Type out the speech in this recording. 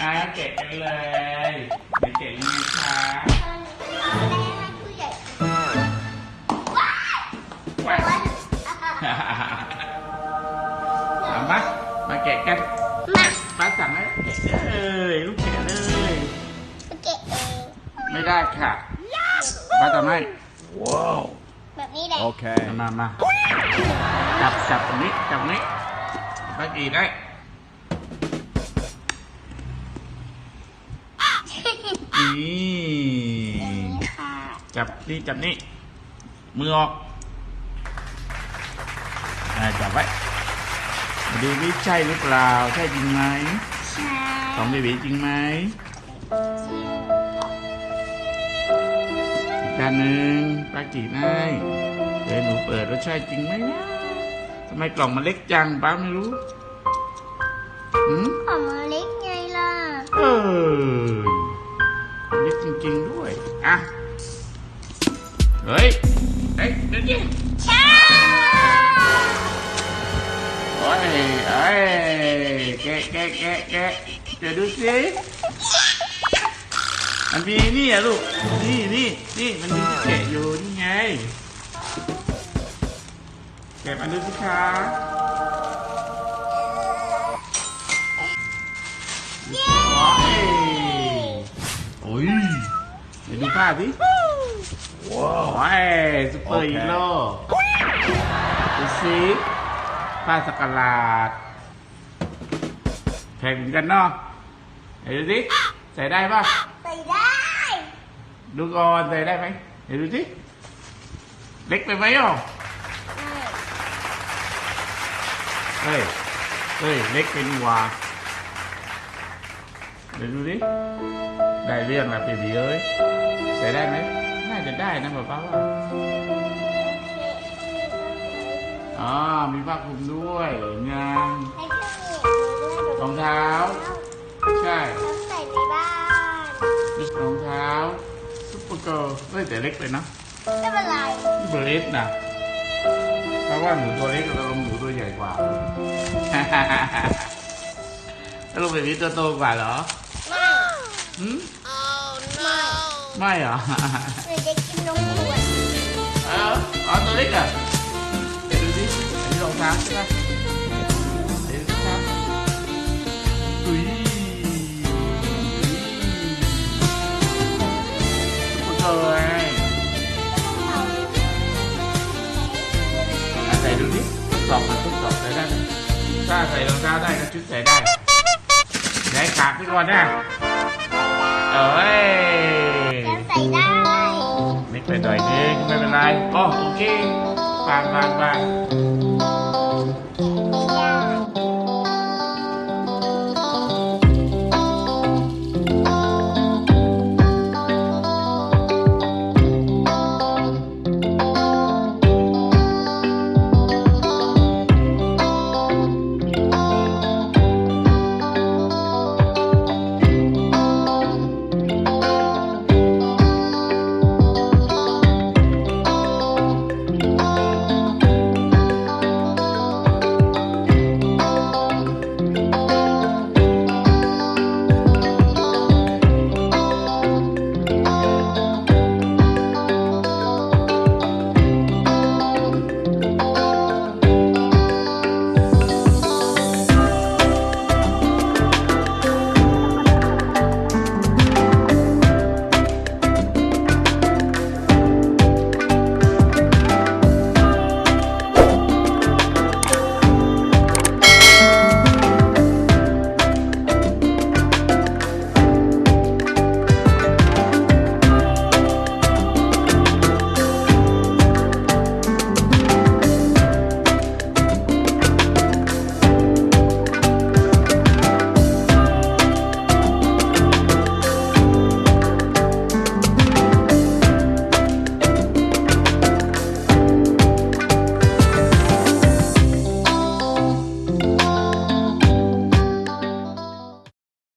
อาเกะกันเลยไหเกะยังไงคะแหวกเอามามาเกะกันมป้าสั่งให้เกะเลยลูกเกะเลย ไม่ได้ค่ะป้าทำให้ว้าว แบบนี้แหละ มามามาจับจับตรงนี้จับตรงนี้ป้ากี่ได้ นี่ค่ะจับนี่จับนี่มือออกอ่าจับไว้มาดูวิใช่หรือเปล่า ใช่จริงไหมใช่ของเบบีจริงไหมอีกด้านหนึ่งปลากีได้เดี๋ยวหนูเปิดว่าใช่จริงไหมนะทำไมกล่องมันเล็กจังป้าไม่รู้หืมของมือเล็กไงล่ะเออ เฮ้ยเฮ้ยเดี๋ยวนี้ใช่โอ้ยเอ้ยแกะแกะแกะแกะเดี๋ยวดูสิมันมีนี่อะลูก นี่นี่นี่มันมีที่แกะอยู่นี่ไง แกะมาดูสิคะว้ายโอ้ยเดี๋ยวดูผ้าสิ ว้าวซุปเปอร์ฮีโร่ดูสิผ้าสกกาลาดแพงเหมือนกันเนาะไหนดูสิใส่ได้ปะใส่ได้ ดูก่อนใส่ได้ไหมเดี๋ยวดูสิเล็กไปไหมอะเฮ้ย เฮ้ย เล็กเป็นวาเดี๋ยวดูดิ ได้เรื่องละเบบีเอ้ยใส่ได้ไหม น่าจะได้นะป๊าป้าว่าอ๋อมีผ้าคลุมด้วยงามให้พี่เหนียวด้วยรองเท้า ใช่แล้วใส่ในบ้านมีรองเท้าซุปเปอร์เกิร์ลเฮ้ยแต่เล็กไปนะไม่เป็นไรเบอร์เอสนะเพราะว่าหนูตัวเล็กเราลงหนูตัวใหญ่กว่าแล้วลงแบบนี้ตัวโตกว่าเหรอไม่หืมไม่ ไม่เหรอ หนูจะกินนมขวดเอออ๋อตัวเล็กอะเดี๋ยวดูสิอันนี้รองเท้าใช่ไหมเดี๋ยวดูสิครับอุ้ยซุปเปอร์เกิร์ลไงอะใส่ดูดิทดสอบมันทดสอบใส่ได้ไหมถ้าใส่รองเท้าได้ก็ชุดใส่ได้ไหนขาดไปก่อนนะเอ้ย ไปหน่อยนึงไม่เป็นไรอ๋อโอเคผ่านผ่านผ่าน